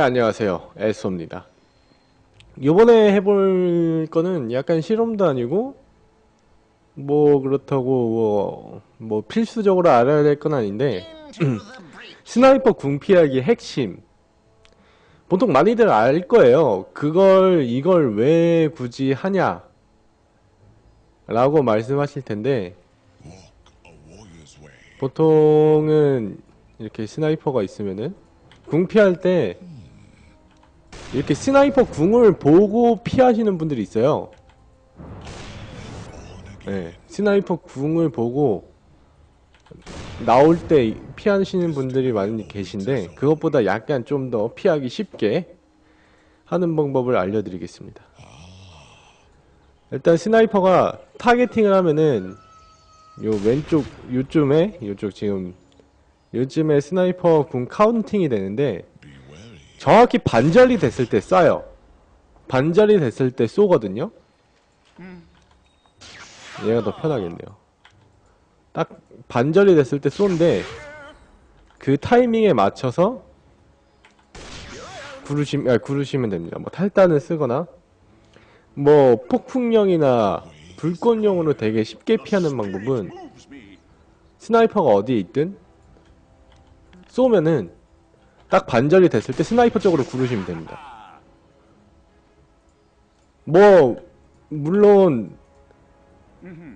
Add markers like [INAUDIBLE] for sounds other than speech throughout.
네, 안녕하세요. 에소입니다. 요번에 해볼 거는 약간 실험도 아니고, 뭐, 그렇다고, 뭐, 뭐, 필수적으로 알아야 될 건 아닌데, [CLEARS THROAT] 스나이퍼 궁피하기 핵심. 보통 많이들 알 거예요. 그걸, 이걸 왜 굳이 하냐? 라고 말씀하실 텐데, 보통은 이렇게 스나이퍼가 있으면은, 궁피할 때, 이렇게 스나이퍼 궁을 보고 피하시는 분들이 있어요. 네, 스나이퍼 궁을 보고 나올 때 피하시는 분들이 많이 계신데 그것보다 약간 좀 더 피하기 쉽게 하는 방법을 알려드리겠습니다. 일단 스나이퍼가 타겟팅을 하면은 요 왼쪽 요쯤에 요쪽 지금 요즘에 스나이퍼 궁 카운팅이 되는데 정확히 반절이 됐을 때 쏴요. 반절이 됐을 때 쏘거든요. 얘가 더 편하겠네요. 딱 반절이 됐을 때 쏘는데 그 타이밍에 맞춰서 구르시, 아, 구르시면 됩니다. 뭐 탈단을 쓰거나 뭐 폭풍령이나 불꽃령으로 되게 쉽게 피하는 방법은 스나이퍼가 어디에 있든 쏘면은 딱 반절이 됐을 때 스나이퍼 쪽으로 구르시면 됩니다. 뭐 물론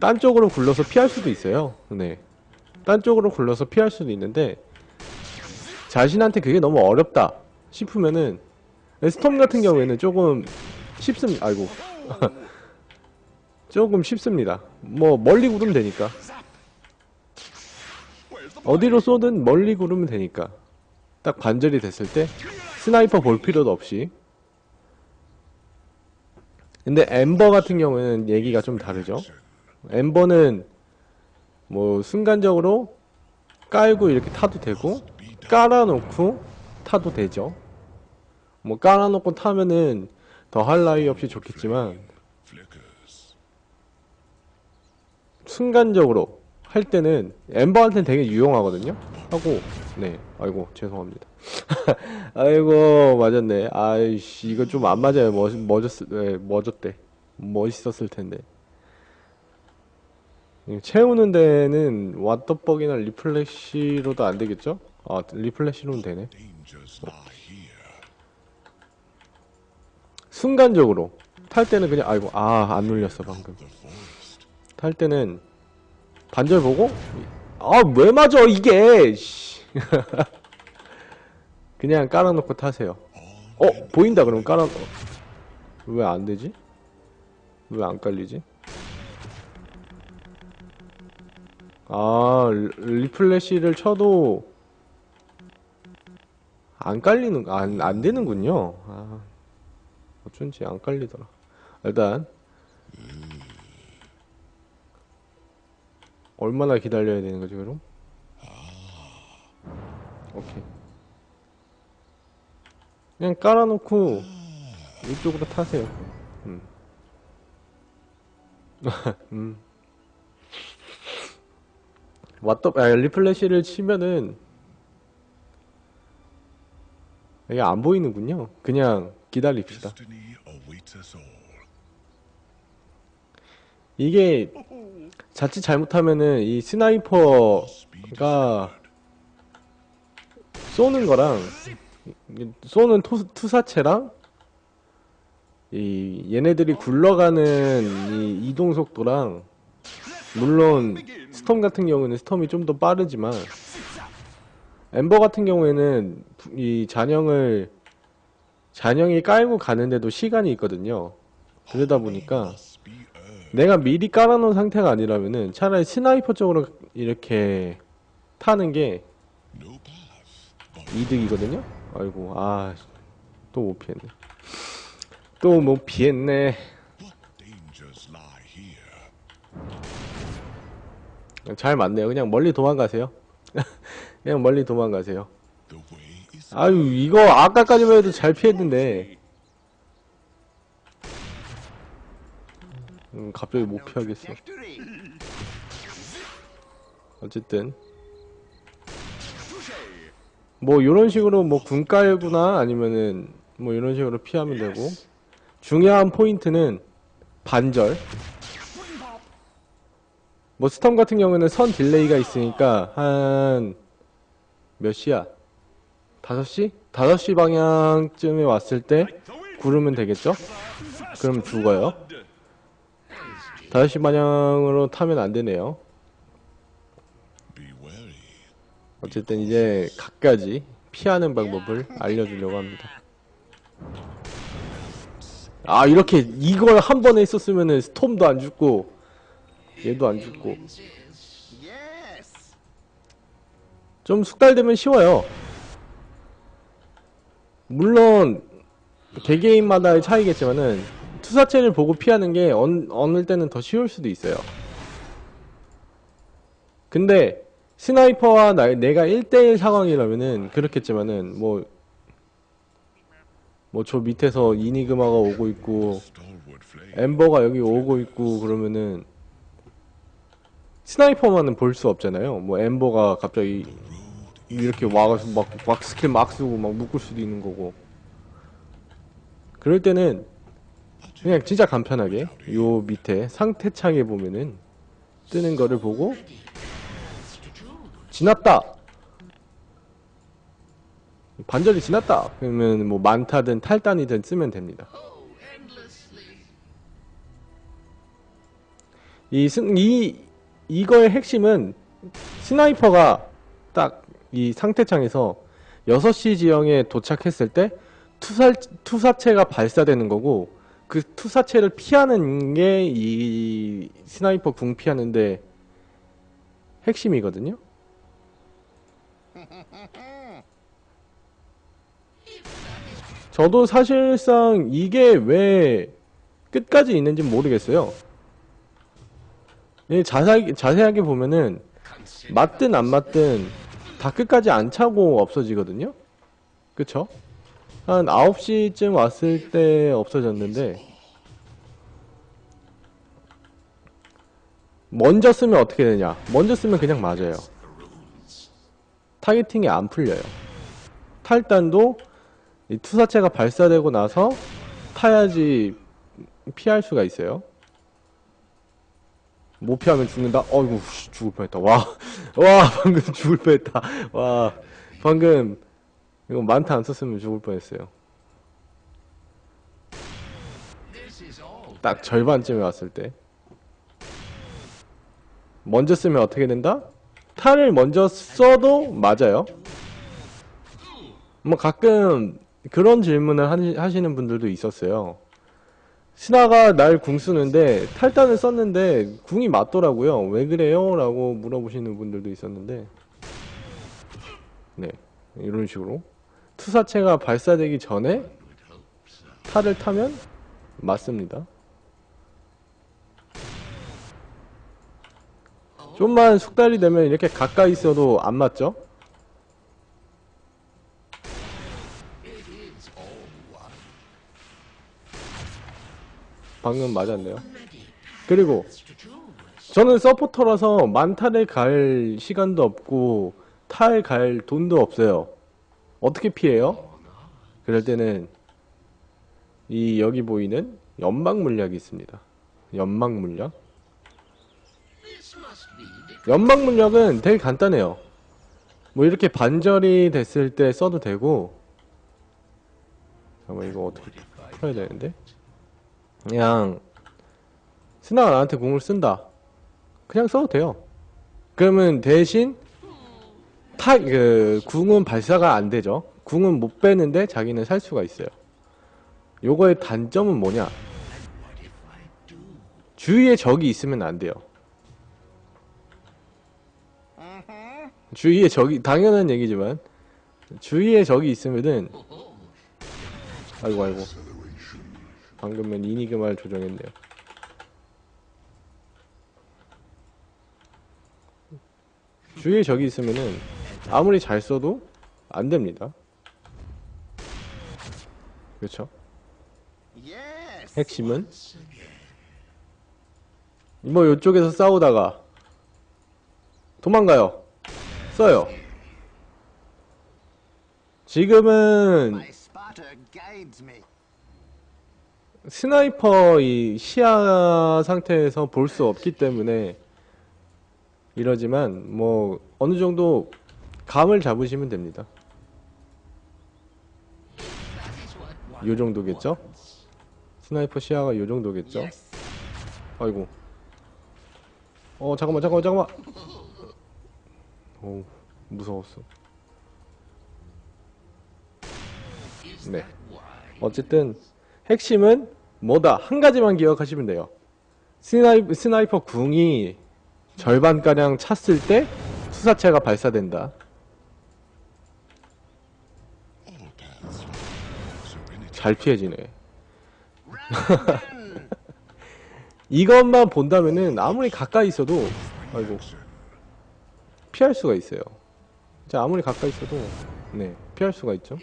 딴 쪽으로 굴러서 피할 수도 있어요. 네. 딴 쪽으로 굴러서 피할 수도 있는데 자신한테 그게 너무 어렵다 싶으면은 스톰 같은 경우에는 조금 쉽습니다. 아이고. [LAUGHS] 조금 쉽습니다. 뭐 멀리 구르면 되니까. 어디로 쏘든 멀리 구르면 되니까. 딱 반절이 됐을 때 스나이퍼 볼 필요도 없이. 근데 엠버 같은 경우에는 얘기가 좀 다르죠. 엠버는 뭐 순간적으로 깔고 이렇게 타도 되고 깔아놓고 타도 되죠. 뭐 깔아놓고 타면은 더 할 나위 없이 좋겠지만 순간적으로 할 때는 엠버한테는 되게 유용하거든요. 하고 네. 아이고 죄송합니다. [LAUGHS] 아이고 맞았네. 아이씨 이거 좀 안 맞아요. 멋, 멋졌 네, 멋졌대. 멋있었을 텐데. 채우는 데는 왓더벅이나 리플래시로도 안 되겠죠? 아 리플래시로는 되네. 순간적으로. 탈 때는 그냥 아이고 아 안 눌렸어 방금. 탈 때는 반절 보고 아 왜 맞아 이게 [LAUGHS] 그냥 깔아놓고 타세요 어 보인다 그럼 깔아 왜 안되지? 왜 안 깔리지? 아 리플래시를 쳐도 안 깔리는 안, 안 되는군요 아 어쩐지 안 깔리더라 일단 얼마나 기다려야 되는 거지 그럼? 오케이 그냥 깔아놓고 이쪽으로 타세요 음. [LAUGHS] 음. 왓더 아, 리플래시를 치면은 이게 안 보이는군요 그냥 기다립시다 이게 자칫 잘못하면은 이 스나이퍼가 쏘는 거랑 쏘는 투, 투사체랑 이 얘네들이 굴러가는 이 이동 속도랑 물론 스톰 같은 경우는 스톰이 좀 더 빠르지만 엠버 같은 경우에는 이 잔영을 잔영이 깔고 가는데도 시간이 있거든요. 그러다 보니까 내가 미리 깔아놓은 상태가 아니라면은 차라리 스나이퍼 쪽으로 이렇게 타는 게 이득이거든요. 아이고 아 또 못 피했네. 또 못 피했네. 잘 맞네요. 그냥 멀리 도망가세요. [LAUGHS] 그냥 멀리 도망가세요. 아유 이거 아까까지만 해도 잘 피했는데 음, 갑자기 못 피하겠어. 어쨌든 뭐 이런 식으로 뭐 군 깔거나 아니면은 뭐 이런 식으로 피하면 되고 중요한 포인트는 반절 뭐 스톰 같은 경우는 선 딜레이가 있으니까 한 몇 시야? 5시? 5시 방향쯤에 왔을 때 구르면 되겠죠? 그럼 죽어요 5시 방향으로 타면 안 되네요 어쨌든 이제 각가지 피하는 방법을 알려주려고 합니다. 아 이렇게 이걸 한 번에 있었으면은 스톰도 안 죽고 얘도 안 죽고 좀 숙달되면 쉬워요. 물론 개개인마다의 차이겠지만은 투사체를 보고 피하는 게 어느, 어느 때는 더 쉬울 수도 있어요. 근데 스나이퍼와 나, 내가 1대1 상황이라면은 그렇겠지만은 뭐 뭐 저 밑에서 이니그마가 오고 있고. 엠버가 여기 오고 있고 그러면은 스나이퍼만은 볼 수 없잖아요. 뭐 엠버가 갑자기 이렇게 와가지고 막, 막 스킬 막 쓰고 막 묶을 수도 있는 거고. 그럴 때는 그냥 진짜 간편하게 요 밑에 상태 창에 보면은 뜨는 거를 보고 지났다. 반절이 지났다. 그러면 뭐 많다든 탈단이든 쓰면 됩니다. 이, 승, 이, 이거의 핵심은 스나이퍼가 딱 이 상태창에서 6시 지형에 도착했을 때 투사, 투사체가 발사되는 거고 그 투사체를 피하는 게 이 스나이퍼 궁 피하는데 핵심이거든요. [LAUGHS] 저도 사실상 이게 왜 끝까지 있는지 모르겠어요. 이 자세하게, 자세하게 보면은 맞든 안 맞든 다 끝까지 안 차고 없어지거든요. 그쵸? 한 9시쯤 왔을 때 없어졌는데 먼저 쓰면 어떻게 되냐? 먼저 쓰면 그냥 맞아요. 타겟팅이 안 풀려요. 탈단도 이 투사체가 발사되고 나서 타야지 피할 수가 있어요. 못 피하면 죽는다? 어이구, 씨, 죽을 뻔했다. 와, [LAUGHS] 와, 방금 죽을 뻔했다. 와, 방금, 이거 많다 안 썼으면 죽을 뻔했어요. 딱 절반쯤에 왔을 때. 먼저 쓰면 어떻게 된다? 탈을 먼저 써도 맞아요. 뭐 가끔 그런 질문을 하시- 하시는 분들도 있었어요. 신하가 날 궁 쓰는데 탈단을 썼는데 궁이 맞더라고요. 왜 그래요? 라고 물어보시는 분들도 있었는데 네 이런 식으로 투사체가 발사되기 전에 탈을 타면 맞습니다. 좀만 숙달이 되면 이렇게 가까이 있어도 안 맞죠? 방금 맞았네요. 그리고 저는 서포터라서 만탈에 갈 시간도 없고 탈 갈 돈도 없어요. 어떻게 피해요? 그럴 때는 이 여기 보이는 연막 물약이 있습니다. 연막 물약. 연막 물약은 되게 간단해요. 뭐 이렇게 반절이 됐을 때 써도 되고. 잠깐만 이거 어떻게 풀어야 되는데? 그냥 스나가 나한테 공을 쓴다. 그냥 써도 돼요. 그러면 대신 타, 그, 궁은 발사가 안 되죠. 궁은 못 빼는데 자기는 살 수가 있어요. 요거의 단점은 뭐냐? 주위에 적이 있으면 안 돼요 주위에 적이 당연한 얘기지만 주위에 적이 있으면은 아이고 아이고. 방금은 이니그마를 조정했네요. 주위에 적이 있으면은 아무리 잘 써도 안 됩니다. 그렇죠 핵심은? 뭐 이쪽에서 싸우다가 도망가요 써요 지금은. 스나이퍼 이 시야 상태에서 볼 수 없기 때문에 이러지만 뭐 어느 정도 감을 잡으시면 됩니다. 요 정도겠죠? 스나이퍼 시야가 요 정도겠죠? 아이고. 어 잠깐만 잠깐만 잠깐만. 오 무서웠어. 네. 어쨌든 핵심은 뭐다 한 가지만 기억하시면 돼요. 스나이, 스나이퍼 궁이 절반가량 찼을 때 투사체가 발사된다. 잘 피해지네. [LAUGHS] 이것만 본다면은 아무리 가까이 있어도 아이고 피할 수가 있어요. 자 아무리 가까이 있어도 네 피할 수가 있죠.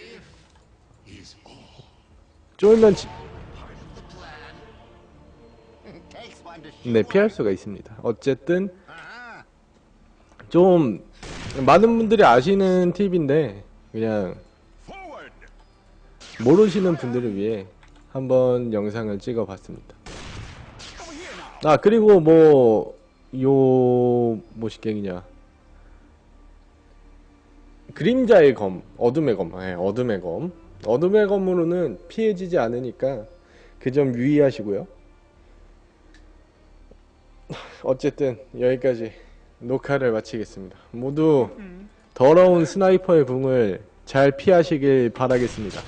쫄면 지- 네 피할 수가 있습니다. 어쨌든 좀 많은 분들이 아시는 팁인데 그냥. 모르시는 분들을 위해 한번 영상을 찍어 봤습니다. 아 그리고 뭐 요 뭐시갱이냐 그림자의 검, 어둠의 검, 네, 어둠의 검, 어둠의 검으로는 피해지지 않으니까 그 점 유의하시고요. 어쨌든 여기까지 녹화를 마치겠습니다. 모두 더러운 스나이퍼의 궁을 잘 피하시길 바라겠습니다.